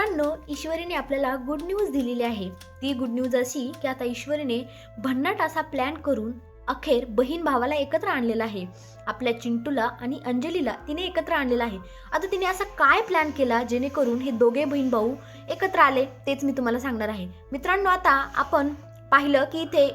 मित्रांनो ईश्वरीने आपल्याला good news दिलेली आहे. ती गुड न्यूज अशी की आता ईश्वरीने भन्नाट असा प्लॅन करून अखेर बहीण भावाला एकत्र आणलेला आहे. आपल्या चिंटूला आणि अंजलीला तिने एकत्र आणलेला आहे. आता तिने असा काय प्लॅन केला जेणेकरून हे दोघे बहीण भाऊ एकत्र आले तेच मी तुम्हाला सांगणार आहे. मित्रांनो आता आपण पाहिलं की इथे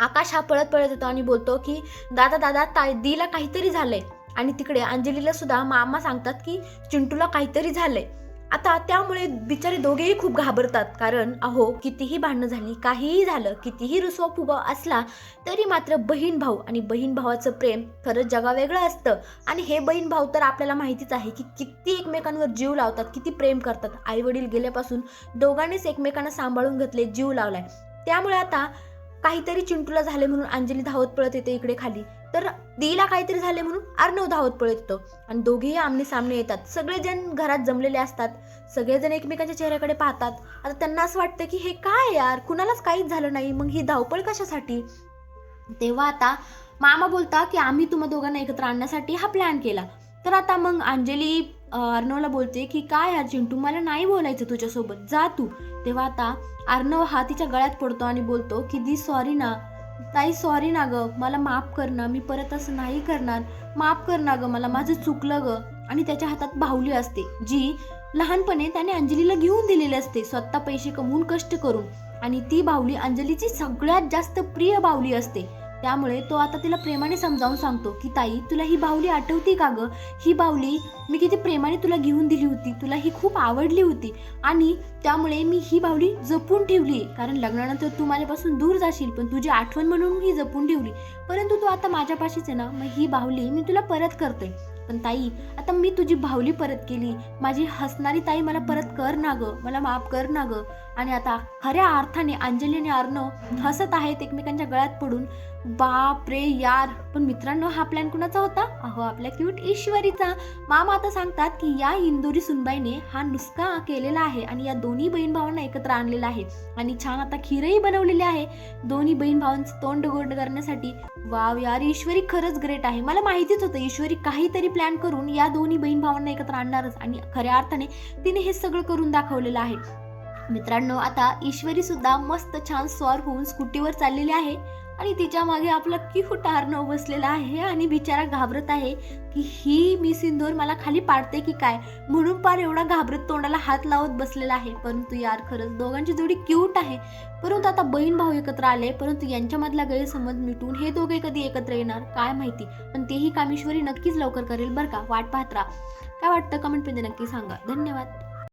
आकाश हा पळत पळत येतो आणि बोलतो की दादा दादा ताई दीला काहीतरी झालंय. आणि तिकडे अंजलीला सुद्धा मामा सांगतात की चिंटूला काहीतरी झालंय. आता त्यामुळे बिचारे दोघेही खूप घाबरतात. कारण अहो कितीही भांडणं झाली काहीही झालं कितीही रुसवा फुगा असला तरी मात्र बहीण भाऊ आणि बहीण भावाचं प्रेम खरंच जगावेगळं असतं. आणि हे बहीण भाऊ तर आपल्याला माहितीच आहे की किती एकमेकांवर जीव लावतात किती प्रेम करतात. आई वडील गेल्यापासून दोघांनीच एकमेकांना सांभाळून घेतले जीव लावलाय. त्यामुळे आता काहीतरी चिंटूला झाले म्हणून अंजली धावत पळत येते इकडे खाली. तर दीला काहीतरी झाले म्हणून अर्णव धावत पळत येतो. आणि दोघेही आमने सामने येतात. सगळेजण घरात जमलेले असतात. सगळेजण एकमेकांच्या चेहऱ्याकडे पाहतात. आता त्यांना असं वाटतं की हे काय यार? कुणालाच काहीच झालं नाही. मग ही धावपळ कशासाठी? तेव्हा आता मामा बोलता की आम्ही तुम्हा दोघांना एकत्र आणण्यासाठी हा प्लॅन केला. तर आता मग अंजली अर्णवला बोलते की काय यार चिंटू मला नाही बोलायचं तुझ्यासोबत? जा तू. तेव्हा आता अर्णव हा तिच्या गळ्यात पडतो आणि बोलतो की दी सॉरी ना. ताई सॉरी ना ग. मला माफ कर ना. मी परत असं नाही करणार. माफ कर ना ग मला. माझं चुकलं ग. आणि त्याच्या हातात बाहुली असते जी लहानपणे त्याने अंजलीला घेऊन दिलेली असते स्वतः पैसे कमवून कष्ट करून. आणि ती बाहुली अंजलीची सगळ्यात जास्त प्रिय बाहुली असते. त्यामुळे तो आता तिला प्रेमाने समजावून सांगतो की ताई तुला ही बाहुली आठवती का ग? ही बाहुली मी किती प्रेमाने तुला घेऊन दिली होती. तुला ही खूप आवडली होती. आणि त्यामुळे मी ही बाहुली जपून ठेवली कारण लग्नानंतर तू माझ्यापासून दूर जाशील पण तुझी आठवण म्हणून ही जपून ठेवली. परंतु तू आता माझ्यापाशीच आहे ना. मग ही बाहुली मी तुला परत करते. पण ताई आता मी तुझी भावली परत केली. माझी हसणारी ताई मला परत कर ना ग. मला माफ कर ना ग. आणि आता खऱ्या अर्थाने अंजली आणि अर्णव हसत आहेत एकमेकांच्या गळ्यात पडून. बाप रे यार. पण मित्रांनो हा प्लॅन कुणाचा होता? अहो आपल्या क्यूट ईश्वरीचा. मामा आता सांगतात की या इंदोरी सुनबाईने हा नुसका केलेला आहे आणि या दोन्ही बहीण भावांना एकत्र आणलेला आहे. आणि छान आता खीरही बनवलेली आहे. दोन्ही बहीण भावांचं तोंड गोड करण्यासाठी वाव यार ईश्वरी खरंच ग्रेट आहे. मला माहितीच होतं ईश्वरी काहीतरी प्लॅन करून या दोन्ही बहीण भावांना एकत्र आणणारच आणि खऱ्या अर्थाने तिने हे सगळं करून दाखवलेलं आहे. मित्रांनो आता ईश्वरी सुद्धा मस्त छान स्वार होऊन स्कूटीवर चाललेली आहे. आणि तिच्यामागे आपला क्यूट आरण बसलेला आहे आणि बिचारा घाबरत आहे की ही मी सिंदूर मला खाली पाडते की काय? म्हणून पार एवढा घाबरत तोंडाला हात लावत बसलेला आहे. परंतु यार खरंच दोघांची जोडी क्यूट आहे. परंतु आता बहीण भाऊ एकत्र आले परंतु यांच्यामधला गैरसमज मिटून हे दोघे कधी एकत्र येणार? काय माहिती? पण तेही कामेश्वरी नक्कीच लवकर करेल बरं का? वाट पाहत राहा. काय वाटतं? कमेंटमध्ये नक्की सांगा. धन्यवाद.